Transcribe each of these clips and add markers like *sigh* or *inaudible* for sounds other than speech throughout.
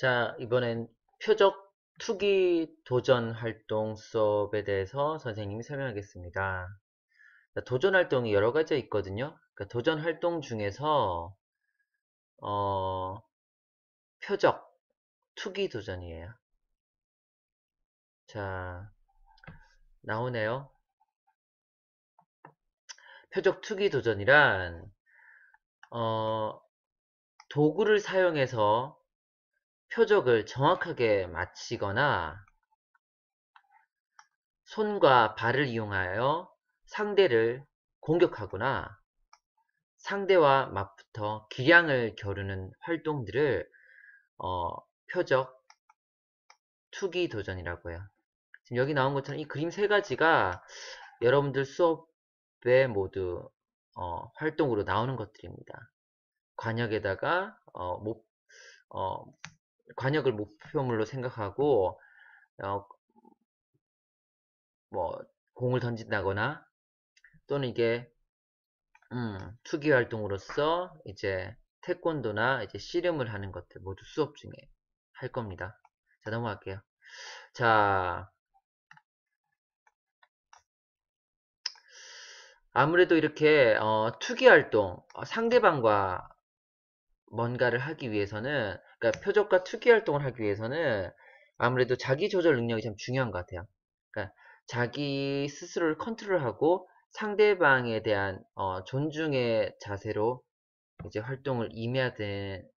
자, 이번엔 표적 투기 도전 활동 수업에 대해서 선생님이 설명하겠습니다. 도전 활동이 여러 가지 있거든요. 그러니까 도전 활동 중에서 어, 표적 투기 도전이에요. 자, 나오네요. 표적 투기 도전이란 어, 도구를 사용해서 표적을 정확하게 맞히거나 손과 발을 이용하여 상대를 공격하거나 상대와 맞붙어 기량을 겨루는 활동들을 어, 표적 투기 도전이라고 해요. 지금 여기 나온 것처럼 이 그림 세 가지가 여러분들 수업에 모두 어, 활동으로 나오는 것들입니다. 관역에다가 어, 목, 어, 관역을 목표물로 생각하고 어, 뭐 공을 던진다거나 또는 이게 음, 투기 활동으로서 이제 태권도나 이제 씨름을 하는 것들 모두 수업 중에 할 겁니다. 자 넘어갈게요. 자 아무래도 이렇게 어, 투기 활동 어, 상대방과 뭔가를 하기 위해서는 그러니까 표적과 투기 활동을 하기 위해서는 아무래도 자기 조절 능력이 참 중요한 것 같아요. 그러니까 자기 스스로를 컨트롤하고 상대방에 대한 어, 존중의 자세로 이제 활동을 임해야 되는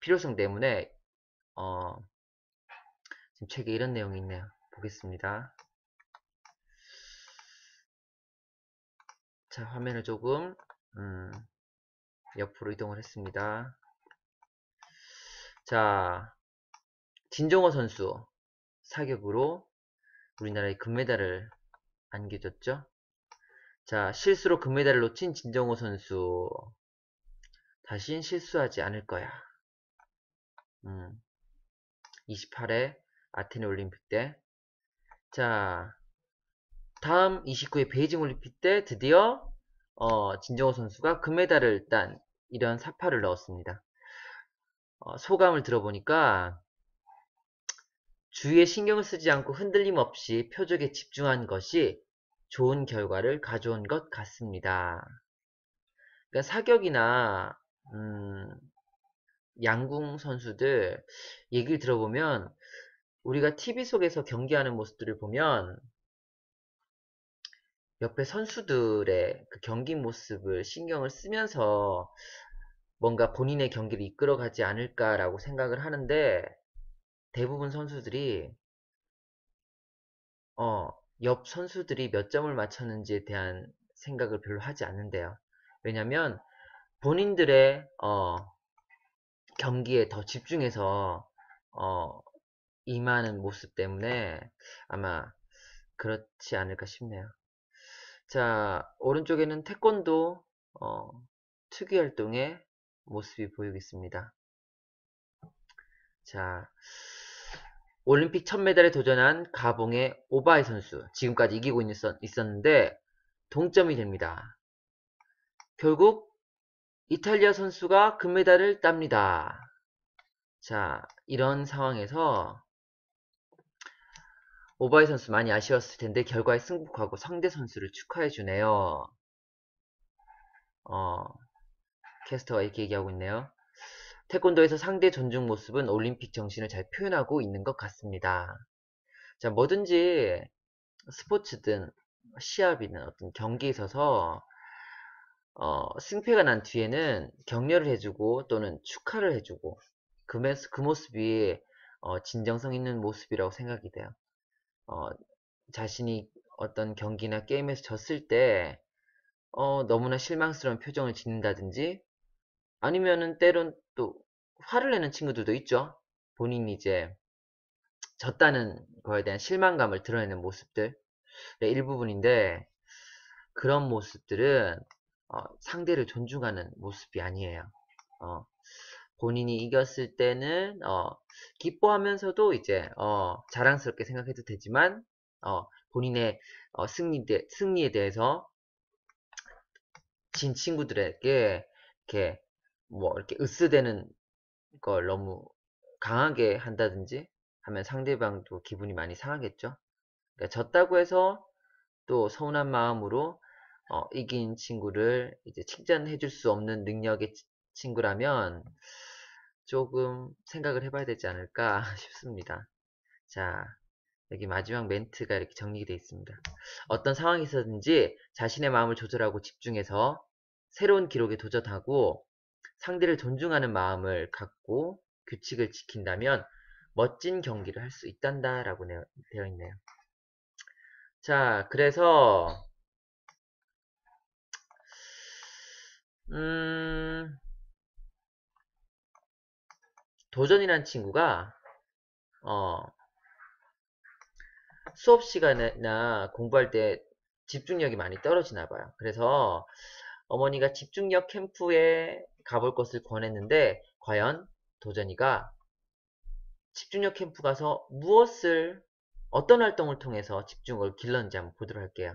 필요성 때문에 어, 지금 책에 이런 내용이 있네요. 보겠습니다. 자, 화면을 조금 음, 옆으로 이동을 했습니다. 자, 진종호 선수 사격으로 우리나라의 금메달을 안겨줬죠. 자, 실수로 금메달을 놓친 진정호 선수. 다신 실수하지 않을 거야. 음, 28회 아테네 올림픽 때. 자, 다음 29회 베이징 올림픽 때 드디어 어, 진정호 선수가 금메달을 딴 이런 사파를 넣었습니다. 어, 소감을 들어보니까 주위에 신경을 쓰지 않고 흔들림 없이 표적에 집중한 것이 좋은 결과를 가져온 것 같습니다. 그러니까 사격이나 음, 양궁 선수들 얘기를 들어보면 우리가 TV 속에서 경기하는 모습들을 보면 옆에 선수들의 그 경기 모습을 신경을 쓰면서 뭔가 본인의 경기를 이끌어가지 않을까라고 생각을 하는데 대부분 선수들이 어, 옆 선수들이 몇 점을 맞췄는지에 대한 생각을 별로 하지 않는데요. 왜냐면 본인들의 어, 경기에 더 집중해서 어, 임하는 모습 때문에 아마 그렇지 않을까 싶네요. 자, 오른쪽에는 태권도 어, 특이 활동의 모습이 보이겠습니다. 자, 올림픽 첫 메달에 도전한 가봉의 오바이 선수. 지금까지 이기고 있었, 있었는데 동점이 됩니다. 결국 이탈리아 선수가 금메달을 땁니다. 자, 이런 상황에서 오바이 선수 많이 아쉬웠을 텐데 결과에 승복하고 상대 선수를 축하해 주네요. 어, 캐스터가 이렇게 얘기하고 있네요. 태권도에서 상대 존중 모습은 올림픽 정신을 잘 표현하고 있는 것 같습니다. 자, 뭐든지 스포츠든 시합이든 어떤 경기에 있어서 어, 승패가 난 뒤에는 격려를 해주고 또는 축하를 해주고 그, 그 모습이 어, 진정성 있는 모습이라고 생각이 돼요. 어, 자신이 어떤 경기나 게임에서 졌을 때 어, 너무나 실망스러운 표정을 짓는다든지 아니면은 때론 또 화를 내는 친구들도 있죠. 본인이 이제 졌다는 거에 대한 실망감을 드러내는 모습들 네, 일부분인데 그런 모습들은 어, 상대를 존중하는 모습이 아니에요. 어, 본인이 이겼을 때는 어, 기뻐하면서도 이제 어, 자랑스럽게 생각해도 되지만 어, 본인의 어, 승리 대, 승리에 대해서 진 친구들에게 이렇게 뭐 이렇게 으스대는 걸 너무 강하게 한다든지 하면 상대방도 기분이 많이 상하겠죠. 그러니까 졌다고 해서 또 서운한 마음으로 어, 이긴 친구를 이제 칭찬해 줄 수 없는 능력의 친구라면 조금 생각을 해봐야 되지 않을까 *laughs* 싶습니다. 자, 여기 마지막 멘트가 이렇게 정리되어 있습니다. 어떤 상황에서든지 자신의 마음을 조절하고 집중해서 새로운 기록에 도전하고 상대를 존중하는 마음을 갖고 규칙을 지킨다면 멋진 경기를 할 수 있단다 라고 되어 있네요. 자, 그래서 음, 도전이란 친구가 어, 수업 시간이나 공부할 때 집중력이 많이 떨어지나 봐요. 그래서 어머니가 집중력 캠프에 가볼 것을 권했는데 과연 도전이가 집중력 캠프 가서 무엇을 어떤 활동을 통해서 집중을 길렀는지 한번 보도록 할게요.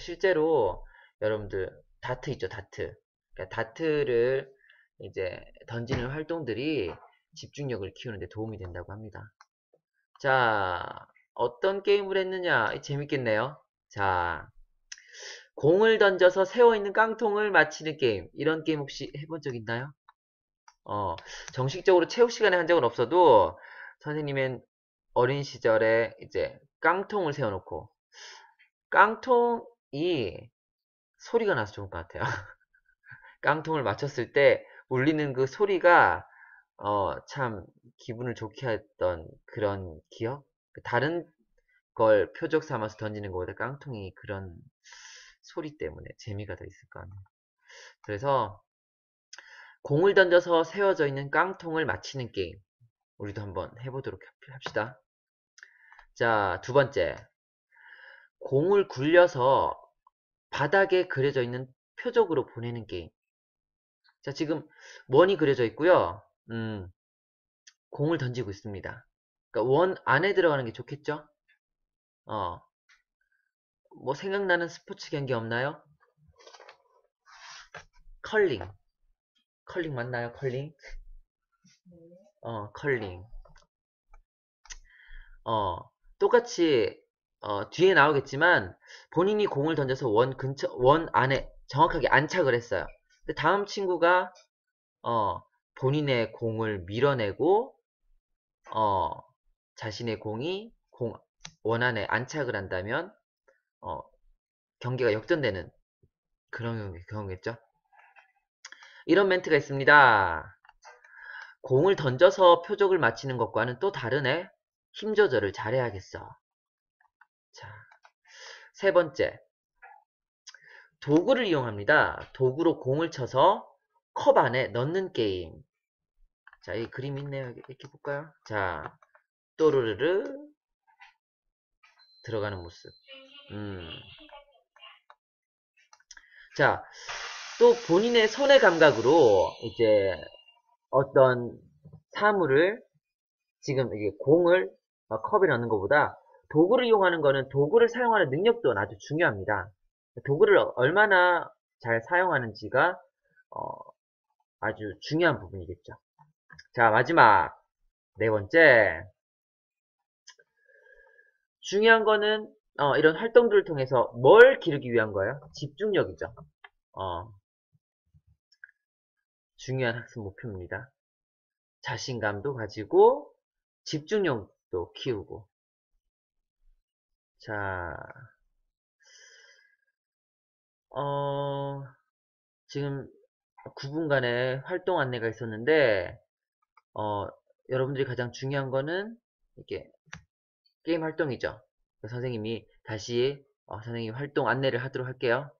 실제로 여러분들 다트 있죠, 다트. 그러니까 다트를 이제 던지는 활동들이 집중력을 키우는데 도움이 된다고 합니다. 자, 어떤 게임을 했느냐? 재밌겠네요. 자, 공을 던져서 세워있는 깡통을 맞히는 게임. 이런 게임 혹시 해본 적 있나요? 어, 정식적으로 체육 시간에 한 적은 없어도 선생님은 어린 시절에 이제 깡통을 세워놓고 깡통이 소리가 나서 좋은 것 같아요. *laughs* 깡통을 맞췄을 때 울리는 그 소리가 어, 참 기분을 좋게 했던 그런 기억? 다른 걸 표적 삼아서 던지는 것보다 깡통이 그런 소리 때문에 재미가 더 있을 거 아니에요. 그래서 공을 던져서 세워져 있는 깡통을 맞히는 게임 우리도 한번 해보도록 합시다. 자, 두 번째 공을 굴려서 바닥에 그려져 있는 표적으로 보내는 게임 자, 지금 원이 그려져 있고요. 음, 공을 던지고 있습니다. 그러니까 원 안에 들어가는 게 좋겠죠? 어, 뭐 생각나는 스포츠 경기 없나요? 컬링. 컬링 맞나요? 컬링? 어, 컬링. 어, 똑같이 어, 뒤에 나오겠지만 본인이 공을 던져서 원 근처 원 안에 정확하게 안착을 했어요. 다음 친구가 어, 본인의 공을 밀어내고 어, 자신의 공이 공 원안에 안착을 한다면 어, 경기가 역전되는 그런 경우겠죠. 이런 멘트가 있습니다. 공을 던져서 표적을 맞히는 것과는 또 다르네. 힘 조절을 잘해야겠어. 자, 세 번째. 도구를 이용합니다. 도구로 공을 쳐서 컵 안에 넣는 게임. 자, 이 그림 있네요. 이렇게 볼까요? 자, 또르르르 들어가는 모습. 음. 자, 또 본인의 손의 감각으로 이제 어떤 사물을 지금 이게 공을 컵에 넣는 것보다 도구를 이용하는 거는 도구를 사용하는 능력도 아주 중요합니다. 도구를 얼마나 잘 사용하는지가 어, 아주 중요한 부분이겠죠. 자 마지막 네 번째 중요한 거는 어, 이런 활동들을 통해서 뭘 기르기 위한 거예요? 집중력이죠. 어, 중요한 학습 목표입니다. 자신감도 가지고 집중력도 키우고 자 어, 지금 9분간의 활동 안내가 있었는데, 어, 여러분들이 가장 중요한 거는, 이게, 게임 활동이죠. 선생님이 다시, 어, 선생님 활동 안내를 하도록 할게요.